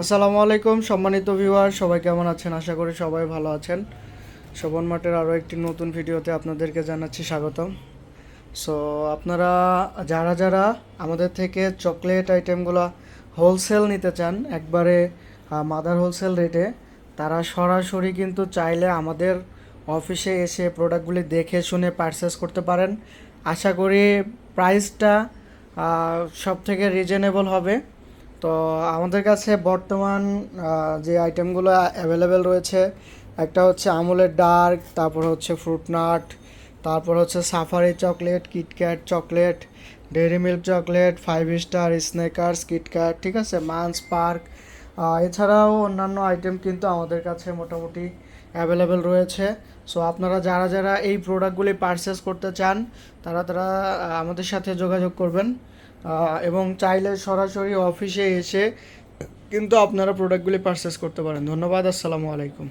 আসসালামু আলাইকুম, সম্মানিত ভিউয়ার, সবাই কেমন আছেন? আশা করি সবাই ভালো আছেন। শোভন মাঠের আরও একটি নতুন ভিডিওতে আপনাদেরকে জানাচ্ছি স্বাগতম। সো আপনারা, যারা যারা আমাদের থেকে চকলেট আইটেমগুলো হোলসেল নিতে চান, একবারে মাদার হোলসেল রেটে তারা সরাসরি কিন্তু চাইলে আমাদের অফিসে এসে প্রোডাক্টগুলি দেখে শুনে পারচেস করতে পারেন। আশা করি প্রাইসটা সব থেকে রিজনেবল হবে। তো আমাদের কাছে বর্তমান যে আইটেমগুলো অ্যাভেলেবেল রয়েছে, একটা হচ্ছে আমুলের ডার্ক, তারপর হচ্ছে ফ্রুটনাট, তারপর হচ্ছে Safari chocolate KitKat chocolate Dairy Milk chocolate Five Star Snickers KitKat ঠিক আছে? মান্স পার্ক এছাড়াও অন্যান্য আইটেম কিন্তু আমাদের কাছে মোটামুটি অ্যাভেলেবেল রয়েছে। সো আপনারা যারা যারা এই প্রোডাক্টগুলি পারচেস করতে চান, তারা তারা আমাদের সাথে যোগাযোগ করবেন। এবং চাইলে সরাসরি অফিসে এসে কিন্তু আপনারা প্রোডাক্টগুলি পারচেস করতে পারেন। ধন্যবাদ, আসসালামু আলাইকুম।